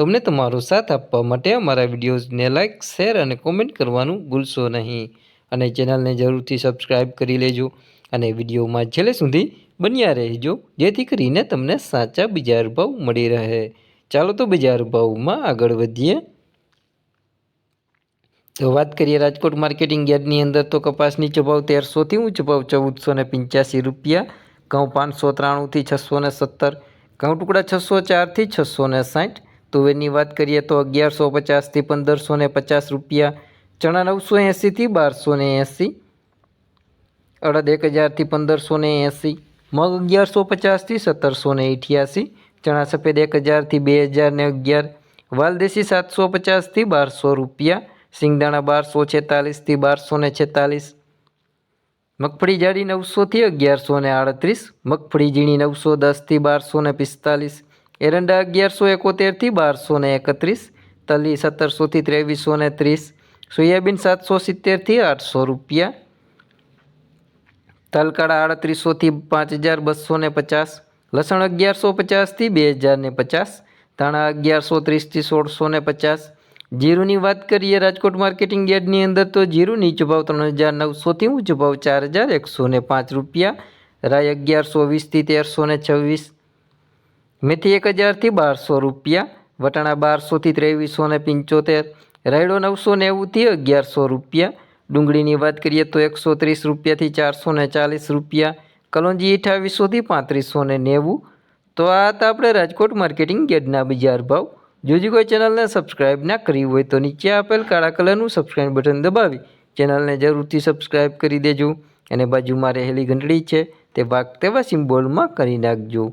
તો અમને તમારો સાથ આપવા માટે અમારા વિડીયોઝને લાઇક શેર અને કોમેન્ટ કરવાનું ભૂલશો નહીં. અને ચેનલને જરૂરથી સબસ્ક્રાઈબ કરી લેજો અને વિડીયોમાં છેલ્લે સુધી બન્યા રહેજો, જેથી કરીને તમને સાચા બજાર ભાવ મળી રહે. ચાલો તો બજાર ભાવમાં આગળ વધીએ. તો વાત કરીએ રાજકોટ માર્કેટિંગ યાર્ડની અંદર તો કપાસની ચભાવ તેરસોથી ઊંચ ભાવ ચૌદસો ને પંચ્યાસી રૂપિયા, ઘઉં પાંચસો ત્રાણુંથી છસો ને સત્તર, ઘઉં ટુકડા છસો ચારથી છસો ને સાઠ તુવેરની વાત કરીએ તો અગિયારસો પચાસથી પંદરસો ને પચાસ રૂપિયા, ચણા નવસો એંસીથી બારસો ને એંસી અડદ એક હજારથી પંદરસો ને એંસી મગ અગિયારસો પચાસથી સત્તરસો ને અઠ્યાસી ચણા સફેદ એક હજારથી બે હજાર ને અગિયાર વાલદેશી સાતસો પચાસથી બારસો રૂપિયા, સિંગદાણા બારસો છેતાલીસથી બારસો ને છેતાલીસ, મગફળી જાડી નવસોથી અગિયારસો ને આડત્રીસ, મગફળી ઝીણી નવસો દસથી બારસો ને પિસ્તાલીસ એરંડા અગિયારસો એકોતેરથી બારસો ને એકત્રીસ, તલી સત્તરસોથી ત્રેવીસો ને ત્રીસ, સોયાબીન સાતસો સિત્તેરથી આઠસો રૂપિયા, તલકાળા આડત્રીસોથી પાંચ હજાર બસો ને પચાસ, લસણ અગિયારસો પચાસથી બે હજાર ને પચાસ, ધાણા અગિયારસો ત્રીસથી સોળસો ને પચાસ, જીરુની વાત કરીએ રાજકોટ માર્કેટિંગ યાર્ડની અંદર તો જીરું નીચો ભાવ ત્રણ હજાર નવસોથી ઊંચો ભાવ ચાર હજાર એકસો ને પાંચ રૂપિયા રાય અગિયારસો વીસથી તેરસો ને છવ્વીસ મેથી એક હજારથી બારસો રૂપિયા, વટાણા બારસોથી ત્રેવીસો ને પંચોતેર, રાયડો નવસો નેવુંથી અગિયારસો રૂપિયા, ડુંગળીની વાત કરીએ તો એકસો ત્રીસ રૂપિયાથી ચારસો ને ચાલીસ રૂપિયા, કલોંજી અઠાવીસોથી પાંત્રીસો ને નેવું. તો આ હતા આપણે રાજકોટ માર્કેટિંગ યાર્ડના બજાર ભાવ. જોજી કોઈ ચેનલને સબસ્ક્રાઇબ ના કરી હોય તો નીચે આપેલ કાળા કલરનું સબસ્ક્રાઇબ બટન દબાવી, ચેનલને જરૂરથી સબસ્ક્રાઇબ કરી દેજો. અને બાજુમાં રહેલી ઘંટડી છે તે વાઘ તેવા સિમ્બોલમાં કરી નાખજો.